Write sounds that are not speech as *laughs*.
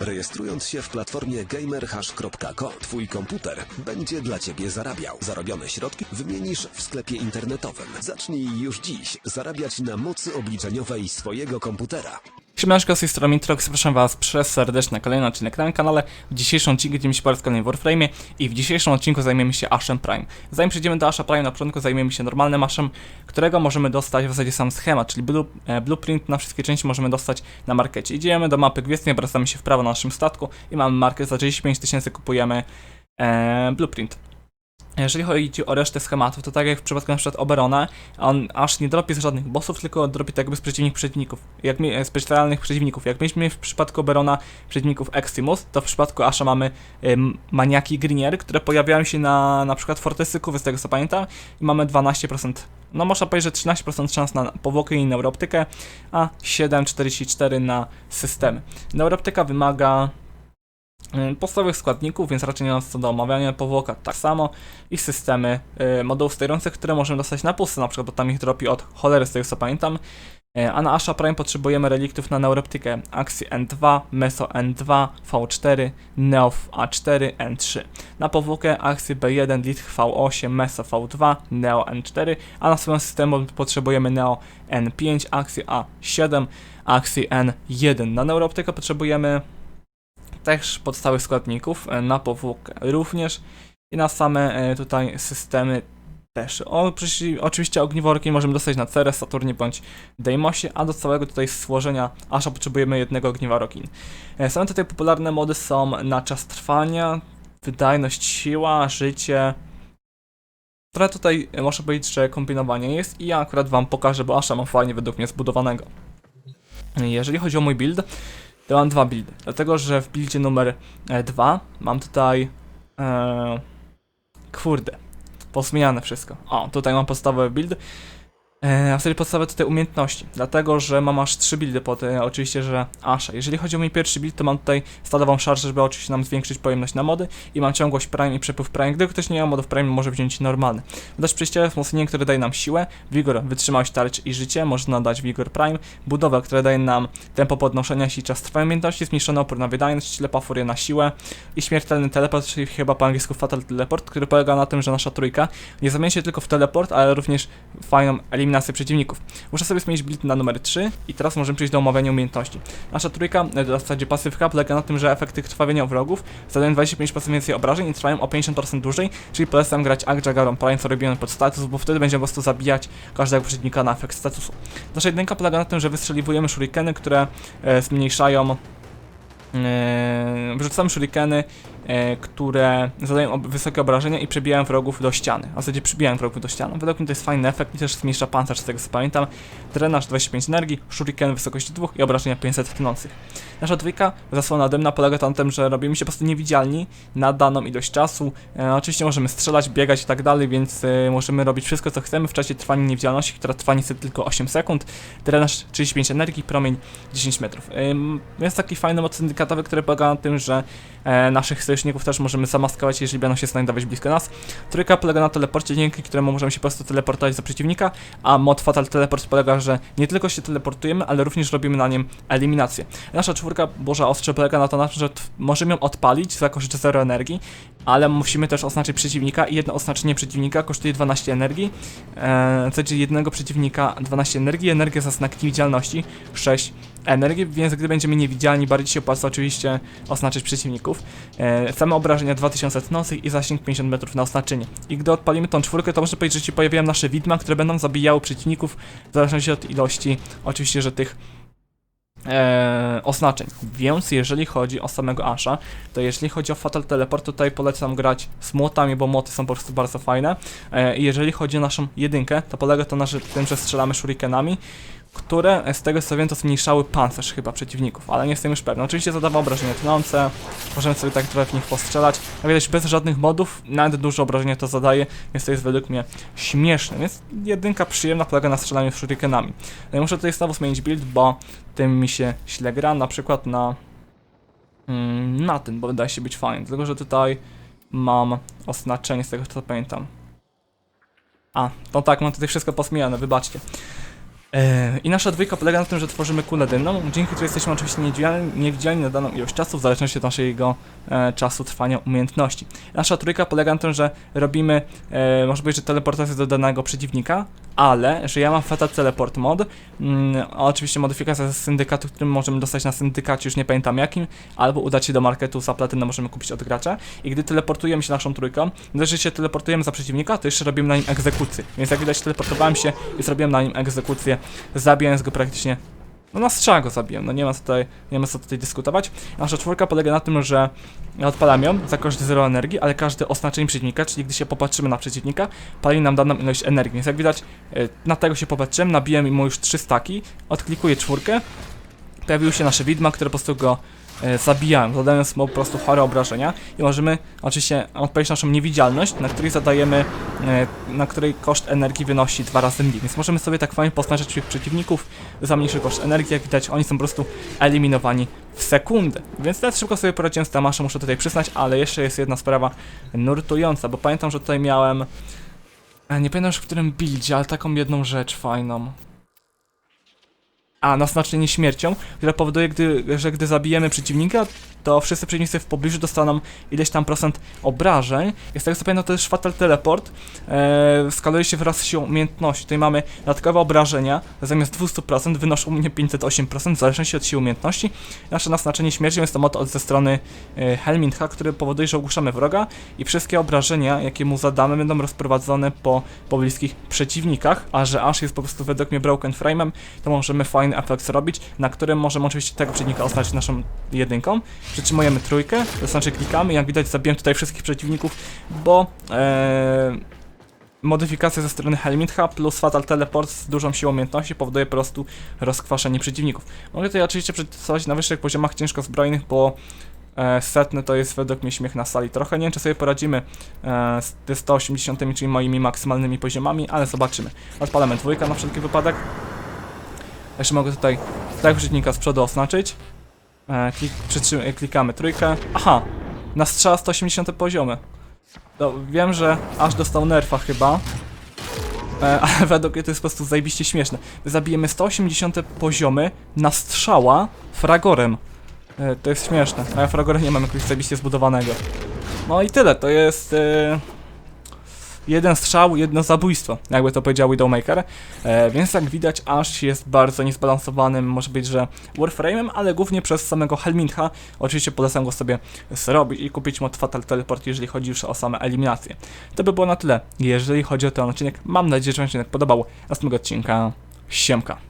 Rejestrując się w platformie gamerhash.co, twój komputer będzie dla ciebie zarabiał. Zarobione środki wymienisz w sklepie internetowym. Zacznij już dziś zarabiać na mocy obliczeniowej swojego komputera. Siemaneczko, z tej strony Mitrox, zapraszam was przez na kolejny odcinek na moim kanale. W dzisiejszym odcinku będziemy się bardzo kolejnym Warframe i w dzisiejszym odcinku zajmiemy się Ashem Prime. Zanim przejdziemy do Asha Prime, na początku zajmiemy się normalnym Ashem, którego możemy dostać w zasadzie sam schemat, czyli e, blueprint na wszystkie części możemy dostać na markecie. Idziemy do mapy gwiezdnej, obracamy się w prawo na naszym statku i mamy markę, za 35 tysięcy kupujemy e, blueprint. Jeżeli chodzi o resztę schematów, to tak jak w przypadku na przykład Oberona, on aż nie dropi z żadnych bossów, tylko dropi tak jakby z przeciwnych przeciwników, jak specjalnych przeciwników. Jak mieliśmy w przypadku Oberona przeciwników Eximus, to w przypadku Asha mamy maniaki Grinier, które pojawiają się na na przykład Fortesyku, z tego co pamiętam, i mamy 12%, no można powiedzieć, że 13% szans na powłokę i neuroptykę, a 7,44 na systemy. Neuroptyka wymaga podstawowych składników, więc raczej nie ma co do omawiania. Powłoka tak samo i systemy y, modułów sterujących, które możemy dostać na pusty, na przykład, bo tam ich dropi od cholery, z tego co pamiętam. Y, A na Asha Prime potrzebujemy reliktów na neuroptykę Axi N2, Meso N2, V4, Neof A4, N3. Na powłokę Axi B1, Litch V8, Meso V2, Neo N4, a na swoją systemu potrzebujemy Neo N5, Axi A7, Axi N1. Na neuroptykę potrzebujemy też podstawowych składników e, na powłokę również i na same e, tutaj systemy też. O, oczywiście ogniworki możemy dostać na Ceres, Saturnie bądź Deimosie, a do całego tutaj stworzenia Asha potrzebujemy jednego ogniwa Rokin. E, Same tutaj popularne mody są na czas trwania, wydajność, siła, życie. Trochę tutaj można powiedzieć, że kombinowanie jest i ja akurat wam pokażę, bo Asha mam fajnie według mnie zbudowanego. Jeżeli chodzi o mój build, mam dwa buildy. Dlatego, że w buildzie numer 2 mam tutaj. E, kurde. Wszystko. O, tutaj mam podstawowy build. E, a wtedy podstawowe tutaj umiejętności. Dlatego, że mam aż trzy buildy pod oczywiście, że Asha. Jeżeli chodzi o mój pierwszy build, to mam tutaj stadową szarżę, żeby oczywiście nam zwiększyć pojemność na mody i mam ciągłość Prime i przepływ Prime. Gdy ktoś nie ma modów Prime, może wziąć normalny. Dać przejściowe wzmocnienie, które daje nam siłę, wigor, wytrzymałość tarcz i życie, można dać wigor Prime, budowę, która daje nam tempo podnoszenia się i czas trwania umiejętności, zmniejszony opór na wydajność, ślepa furia na siłę i śmiertelny teleport, czyli chyba po angielsku Fatal Teleport, który polega na tym, że nasza trójka nie zamienia się tylko w teleport, ale również fajną eliminację przeciwników. Muszę sobie zmienić build na numer 3 i teraz możemy przejść do omawiania umiejętności. Nasza trójka, e, w zasadzie pasywka, polega na tym, że efekty krwawienia wrogów zadają 25% więcej obrażeń i trwają o 50% dłużej, czyli polecam grać Ak Jaggeron Prime, co robimy pod status, bo wtedy będziemy po prostu zabijać każdego przeciwnika na efekt statusu. Nasza jedynka polega na tym, że wystrzeliwujemy shurikeny, które e, zmniejszają e, wyrzucamy shurikeny, e, które zadają wysokie obrażenia i przebijają wrogów do ściany. A w zasadzie przybijają wrogów do ściany. Według mnie to jest fajny efekt i też zmniejsza pancerz, z tego co pamiętam. Drenaż 25 energii, shuriken wysokości 2 i obrażenia 500 tnących. Nasza dwójka, zasłona dymna, polega na tym, że robimy się po prostu niewidzialni na daną ilość czasu. E, oczywiście możemy strzelać, biegać i tak dalej, więc e, możemy robić wszystko co chcemy w czasie trwania niewidzialności, która trwa niestety tylko 8 sekund. Drenaż 35 energii, promień 10 metrów. Ym, Jest taki fajny moc syndykatowy, który polega na tym, że e, naszych sojuszników też możemy zamaskować, jeżeli będą się znajdować blisko nas. Trójka polega na teleporcie, dzięki któremu możemy się po prostu teleportować do przeciwnika, a mod Fatal Teleport polega, że nie tylko się teleportujemy, ale również robimy na nim eliminację. Nasza czwórka Boża Ostrze polega na to, że możemy ją odpalić za koszt 0 energii, ale musimy też oznaczyć przeciwnika i jedno oznaczenie przeciwnika kosztuje 12 energii. W zasadzie jednego przeciwnika 12 energii, energia za znak niewidzialności 6 energii, więc gdy będziemy niewidzialni, bardziej się opłaca oczywiście oznaczyć przeciwników. E, same obrażenia 2000 tnących i zasięg 50 metrów na oznaczenie. I gdy odpalimy tą czwórkę, to można powiedzieć, że się pojawiają nasze widma, które będą zabijały przeciwników w zależności od ilości, oczywiście, że tych e, oznaczeń. Więc jeżeli chodzi o samego Asha, to jeżeli chodzi o Fatal Teleport, tutaj polecam grać z młotami, bo młoty są po prostu bardzo fajne. E, jeżeli chodzi o naszą jedynkę, to polega to na tym, że strzelamy shurikenami, które z tego co wiem to zmniejszały pancerz chyba przeciwników, ale nie jestem już pewny. Oczywiście zadawa obrażenia tnące, możemy sobie tak trochę w nich postrzelać. Jak widać bez żadnych modów, nawet duże obrażenia to zadaje, więc to jest według mnie śmieszne. Więc jedynka przyjemna polega na strzelaniu shurikenami. No muszę tutaj znowu zmienić build, bo tym mi się źle gra, na przykład na mm, na ten, bo wydaje się być fajny, dlatego że tutaj mam oznaczenie z tego co pamiętam. A, no tak, mam tutaj wszystko posmijane, wybaczcie. E, I nasza dwójka polega na tym, że tworzymy kulę dymną, dzięki której jesteśmy oczywiście niewidzialni, niewidzialni na daną ilość czasu, w zależności od naszego e, czasu trwania umiejętności. Nasza trójka polega na tym, że robimy, e, może być, że teleportację do danego przeciwnika, ale że ja mam Fatal Teleport mod, mm, oczywiście modyfikacja z syndykatu, którym możemy dostać na syndykacie, już nie pamiętam jakim, albo udać się do marketu za platynę, możemy kupić od gracza. I gdy teleportujemy się naszą trójką, gdy się teleportujemy za przeciwnika, to jeszcze robimy na nim egzekucję. Więc jak widać, teleportowałem się i zrobiłem na nim egzekucję, zabijając go praktycznie. No na strzał go zabiłem, no nie ma co tutaj, nie ma co tutaj dyskutować. Nasza czwórka polega na tym, że odpalam ją za koszt zero energii, ale każde oznaczenie przeciwnika, czyli gdy się popatrzymy na przeciwnika, pali nam daną ilość energii. Więc jak widać, e, na tego się popatrzyłem, nabiłem mu już trzy staki, odklikuję czwórkę, pojawiły się nasze widma, które po prostu go e, zabijają, zadając mu po prostu chore obrażenia i możemy oczywiście odpowiedzieć naszą niewidzialność, na której zadajemy, e, na której koszt energii wynosi dwa razy mniej, więc możemy sobie tak fajnie poznaczyć tych przeciwników za mniejszy koszt energii, jak widać oni są po prostu eliminowani w sekundę, więc teraz szybko sobie poradziłem z Tamaszem, muszę tutaj przyznać, ale jeszcze jest jedna sprawa nurtująca, bo pamiętam, że tutaj miałem, e, nie pamiętam już w którym buildzie, ale taką jedną rzecz fajną. A, naznaczenie śmiercią, które powoduje, gdy, że gdy zabijemy przeciwnika, to wszyscy przeciwnicy w pobliżu dostaną ileś tam procent obrażeń. I z tego co pamiętam, to jest Fatal Teleport. Eee, skaluje się wraz z siłą umiejętności. Tutaj mamy dodatkowe obrażenia, zamiast 200% wynoszą u mnie 508%, w zależności od siły umiejętności. Nasze naznaczenie śmiercią jest to mod od ze strony e, Helmintha, który powoduje, że ogłuszamy wroga i wszystkie obrażenia, jakie mu zadamy, będą rozprowadzone po pobliskich przeciwnikach, a że Ash jest po prostu według mnie broken frame'em, to możemy fajny efekt zrobić, na którym możemy oczywiście tego przeciwnika oznaczyć naszą jedynką. Przytrzymujemy trójkę, to znaczy klikamy, jak widać zabiłem tutaj wszystkich przeciwników, bo e, modyfikacja ze strony Helmintha plus Fatal Teleport z dużą siłą umiejętności powoduje po prostu rozkwaszenie przeciwników. Mogę tutaj oczywiście przetestować na wyższych poziomach ciężko zbrojnych, bo e, setny to jest według mnie śmiech na sali. Trochę nie wiem, czy sobie poradzimy e, z te 180, czyli moimi maksymalnymi poziomami, ale zobaczymy. Odpalamy dwójkę na wszelki wypadek. Jeszcze mogę tutaj tak przeciwnika z przodu oznaczyć. E, klik, e, klikamy trójkę. Aha, na strzała 180 poziomy. No, wiem, że aż dostał nerfa chyba. E, *laughs* ale według mnie to jest po prostu zajebiście śmieszne. Zabijemy 180 poziomy na strzała fragorem. E, to jest śmieszne. A ja fragorem nie mam jakoś zajebiście zbudowanego. No i tyle, to jest... E, jeden strzał, jedno zabójstwo, jakby to powiedział Widowmaker. E, więc jak widać, Ash jest bardzo niezbalansowanym, może być, że Warframe'em, ale głównie przez samego Helmintha. Oczywiście polecam go sobie zrobić i kupić mod Fatal Teleport, jeżeli chodzi już o same eliminacje. To by było na tyle, jeżeli chodzi o ten odcinek. Mam nadzieję, że Wam się podobał. Następnego odcinka, siemka.